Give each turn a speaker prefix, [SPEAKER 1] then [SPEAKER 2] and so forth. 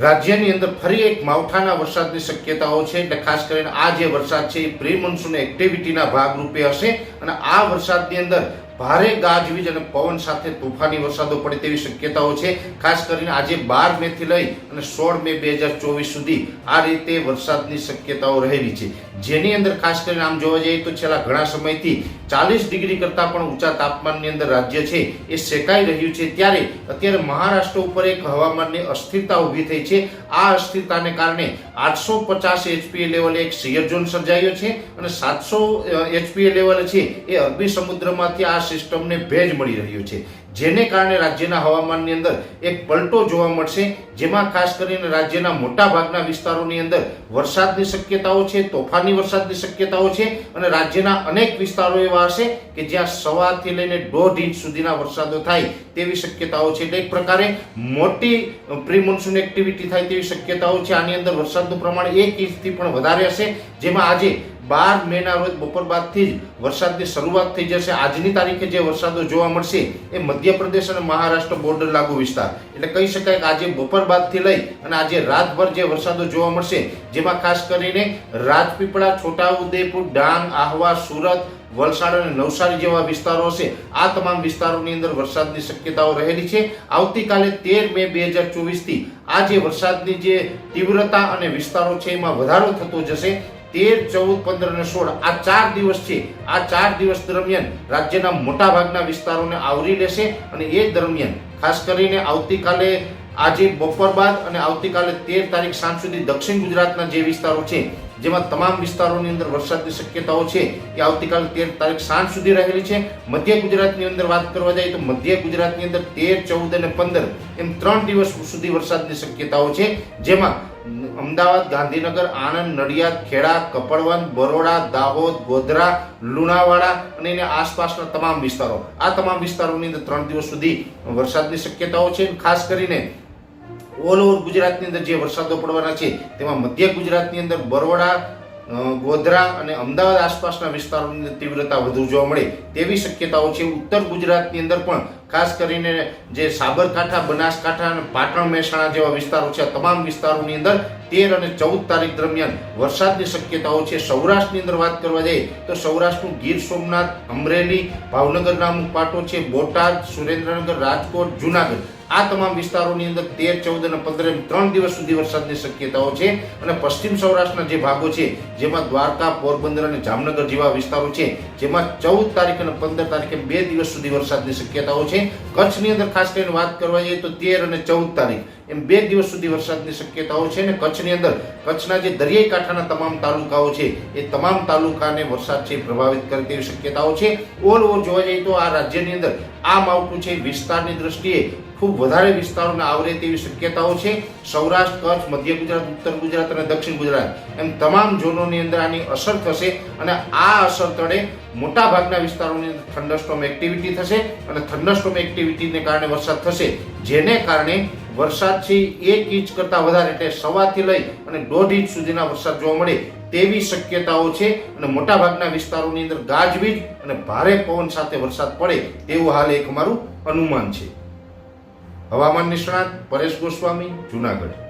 [SPEAKER 1] રાજ્યની અંદર ફરી એક માવઠાના વરસાદની શક્યતાઓ છે એટલે ખાસ કરીને આ જે વરસાદ છે એ પ્રી મોન્સૂન એક્ટિવિટીના ભાગરૂપે હશે અને આ વરસાદની અંદર ભારે ગાજવીજ અને પવન સાથે તોફાની વરસાદો પડે તેવી શક્યતાઓ છે. ખાસ કરીને આજે બાર મે થી લઈ અને સોળ મે બે હજાર ચોવીસ સુધી આ રીતે વરસાદની શક્યતાઓ રહેલી છે. જેની અંદર ખાસ કરીને આમ જોવા જઈએ તો છેલ્લા ઘણા સમયથી ચાલીસ ડિગ્રી કરતાં પણ ઊંચા તાપમાનની અંદર રાજ્ય છે એ શેકાઈ રહ્યું છે. ત્યારે અત્યારે મહારાષ્ટ્ર ઉપર એક હવામાનની અસ્થિરતા ઊભી થઈ છે. આ અસ્થિરતાને કારણે આઠસો પચાસ એચપીએ લેવલે એક સિયર ઝોન સર્જાયો છે અને સાતસો એચપીએ લેવલે છે એ અરબી સમુદ્રમાંથી આ સિસ્ટમને ભેજ મળી રહ્યો છે. જેને કારણે રાજ્યના હવામાનની અંદર એક પલટો જોવા મળશે, જેમાં ખાસ કરીને રાજ્યના મોટા ભાગના વિસ્તારોની અંદર વરસાદની શક્યતાઓ છે, તોફાની વરસાદની શક્યતાઓ છે, અને રાજ્યના અનેક વિસ્તારો એવા હશે કે જ્યાં સવારથી લઈને દોઢ ઇંચ સુધીના વરસાદો થાય તેવી શક્યતાઓ છે. એટલે એક પ્રકારે મોટી પ્રી મોન્સૂન એક્ટિવિટી થાય તેવી શક્યતાઓ છે. આની અંદર વરસાદનું પ્રમાણ એક ઇંચથી પણ વધારે હશે, જેમાં આજે બાર મેના રોજ બપોર બાદથી જ વરસાદની શરૂઆત થઈ જશે. આજની તારીખે જે વરસાદો જોવા મળશે એ મધ્યપ્રદેશ અને મહારાષ્ટ્ર બોર્ડર લાગુ વિસ્તાર. એટલે કહી શકાય કે આજે બપોર બાદથી લઈ અને આજે રાતભર જે વરસાદો જોવા મળશે, જેમાં ખાસ કરીને રાજપીપળા, છોટાઉદેપુર, ડાંગ, આહવા, સુરત, વલસાડ અને નવસારી જેવા વિસ્તારો હશે. આ તમામ વિસ્તારોની અંદર વરસાદની શક્યતાઓ રહેલી છે. આવતીકાલે તેર મે બે હજાર ચોવીસથી આ જે વરસાદની જે તીવ્રતા અને વિસ્તારો છે એમાં વધારો થતો જશે. તેર, ચૌદ, પંદર અને સોળ આ ચાર દિવસ છે. આ ચાર દિવસ દરમિયાન રાજ્યના મોટા ભાગના વિસ્તારોને આવરી લેશે અને એ દરમિયાન ખાસ કરીને આવતીકાલે આજે બપોર બાદ અને આવતીકાલે તેર તારીખ સાંજ સુધી દક્ષિણ ગુજરાતના જે વિસ્તારો છે જેમાં તમામ વિસ્તારોની અંદર વરસાદની શક્યતાઓ છે એ આવતીકાલે તેર તારીખ સાંજ સુધી રહેલી છે. મધ્ય ગુજરાતની અંદર વાત કરવા જાય તો મધ્ય ગુજરાતની અંદર તેર, ચૌદ અને પંદર એમ ત્રણ દિવસ સુધી વરસાદની શક્યતાઓ છે. જેમાં અમદાવાદ, ગાંધીનગર, આણંદ, નડિયાદ, ખેડા, કપડવંત, બરોડા, દાહોદ, ગોધરા, લુણાવાડા અને એના આસપાસના તમામ વિસ્તારો. આ તમામ વિસ્તારોની અંદર ત્રણ દિવસ સુધી વરસાદની શક્યતાઓ છે. ખાસ કરીને ઓલ ઓવર ગુજરાતની અંદર જે વરસાદો પડવાના છે, તેમાં મધ્ય ગુજરાતની અંદર બરોડા ગોધરા અને અમદાવાદ આસપાસના વિસ્તારોની તીવ્રતા વધુ જોવા મળે તેવી શક્યતાઓ છે. ઉત્તર ગુજરાતની અંદર પણ ખાસ કરીને જે સાબરકાંઠા, બનાસકાંઠા અને પાટણ મહેસાણા જેવા વિસ્તારો છે તમામ વિસ્તારોની અંદર તેર અને ચૌદ તારીખ દરમિયાન વરસાદની શક્યતાઓ છે. સૌરાષ્ટ્રની અંદર વાત કરવા જઈએ તો સૌરાષ્ટ્રનું ગીર સોમનાથ, અમરેલી ભાવનગરના અમુક પાટો છે. બોટાદ, સુરેન્દ્રનગર, રાજકોટ, જુનાગઢ, આ તમામ વિસ્તારોની અંદર તેર, ચૌદ અને પંદર એમ ત્રણ દિવસ સુધી વરસાદની શક્યતાઓ છે. અને પશ્ચિમ સૌરાષ્ટ્રના જે ભાગો છે, જેમાં દ્વારકા, પોરબંદર અને જામનગર જેવા વિસ્તારો છે, જેમાં ચૌદ તારીખ અને પંદર તારીખે બે દિવસ સુધી વરસાદની શક્યતાઓ છે. કચ્છની અંદર ખાસ કરીને વાત કરવા જઈએ તો તેર અને ચૌદ તારીખ. એમ બે દિવસ સુધી વરસાદની શક્યતાઓ છે અને કચ્છની અંદર, કચ્છના જે દરિયાઈ કાંઠાના તમામ તાલુકાઓ છે, એ તમામ તાલુકાને વરસાદ છે પ્રભાવિત કરે તેવી શક્યતાઓ છે. ઓલ ઓવર જોવા જઈએ તો આ રાજ્યની અંદર આ માવઠું છે વિસ્તારની દ્રષ્ટિએ ખૂબ વધારે વિસ્તારોને આવરે તેવી શક્યતાઓ છે. સૌરાષ્ટ્ર, કચ્છ, મધ્ય ગુજરાત, ઉત્તર ગુજરાત અને દક્ષિણ ગુજરાત એમ તમામ ઝોનોની અંદર આની અસર થશે અને આ અસર તળે મોટાભાગના વિસ્તારોની અંદર થંડરસ્ટોમ એક્ટિવિટી થશે અને થંડરસ્ટોમ એક્ટિવિટીને કારણે વરસાદ થશે. જેને કારણે વરસાદ છે એક ઇંચ કરતાં વધારે એટલે સવાથી લઈ અને દોઢ ઇંચ સુધીના વરસાદ જોવા મળે તેવી શક્યતાઓ છે. અને મોટાભાગના વિસ્તારોની અંદર ગાજવીજ અને ભારે પવન સાથે વરસાદ પડે તેવું હાલ એક અમારું અનુમાન છે. હવામાન નિષ્ણાત પરેશ ગોસ્વામી, જુનાગઢ.